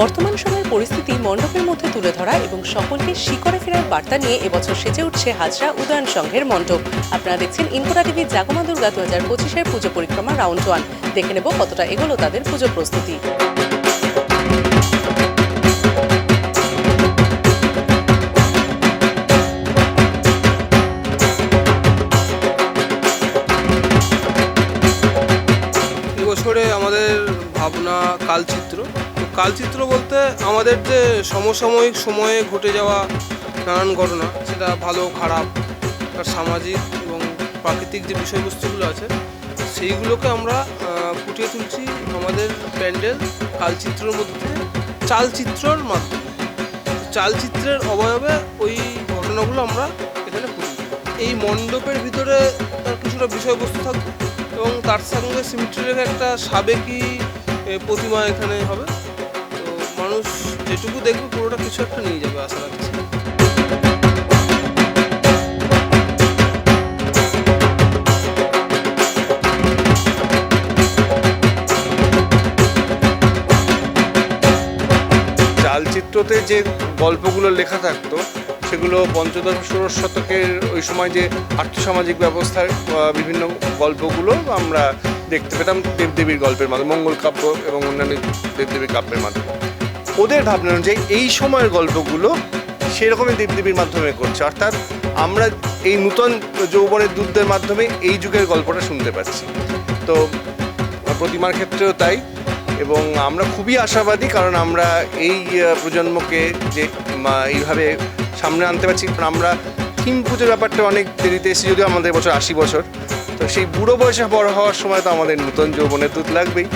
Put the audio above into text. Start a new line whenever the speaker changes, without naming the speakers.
বর্তমান সময়ের পরিস্থিতি মণ্ডপের মধ্যে তুলে ধরা এবং সকলকে শিকড়ে ফেরার বার্তা নিয়ে এবছর সেজে উঠছে হাজরা উদয়ন সংঘের মণ্ডপ। আপনারা দেখছেন ইনকোটা টিভির জাগমা দুর্গা দু হাজার পঁচিশের পুজো পরিক্রমা রাউন্ড ওয়ান। দেখে নেব কতটা এগোলো তাদের পুজো প্রস্তুতি।
আমাদের ভাবনা কালচিত্র। কালচিত্র বলতে আমাদের যে সমসাময়িক সময়ে ঘটে যাওয়া নানান ঘটনা, সেটা ভালো, খারাপ, তার সামাজিক এবং প্রাকৃতিক যে বিষয়বস্তুগুলো আছে, সেইগুলোকে আমরা ফুটিয়ে তুলছি আমাদের প্যান্ডেল কালচিত্রের মধ্যে চালচিত্রর মাধ্যমে চালচিত্রের অবয়বে ওই ঘটনাগুলো আমরা এখানে তুলি। এই মণ্ডপের ভিতরে তার কিছুটা বিষয়বস্তু থাকবে এবং তার সঙ্গে সিমিট্রি রেখে একটা সাবেকি প্রতিমা এখানে হবে মানুষ যেটুকু দেখবে পুরোটা কিছু একটা নিয়ে যাবে, আশা রাখছি।
চালচিত্রতে যে গল্পগুলো লেখা থাকতো, সেগুলো পঞ্চদশ ষোড়শ শতকের ওই সময় যে আর্থসামাজিক ব্যবস্থার বিভিন্ন গল্পগুলো আমরা দেখতে পেতাম দেবদেবীর গল্পের মাধ্যমে, মঙ্গল কাব্য এবং অন্যান্য দেবদেবীর কাব্যের মাধ্যমে। ওদের ভাবনা অনুযায়ী এই সময়ের গল্পগুলো সেরকমই দেবদেবীর মাধ্যমে করছে। অর্থাৎ আমরা এই নূতন যৌবনের দুধদের মাধ্যমে এই যুগের গল্পটা শুনতে পাচ্ছি। তো প্রতিমার ক্ষেত্রেও তাই এবং আমরা খুবই আশাবাদী কারণ আমরা এই প্রজন্মকে যে এইভাবে সামনে আনতে পারছি। কারণ আমরা থিম পুজোর ব্যাপারটা অনেক দেরিতে এসেছি, যদিও আমাদের বছর আশি বছর। তো সেই বুড়ো বয়সে বড় হওয়ার সময় তো আমাদের নূতন যৌবনের দুধ লাগবেই।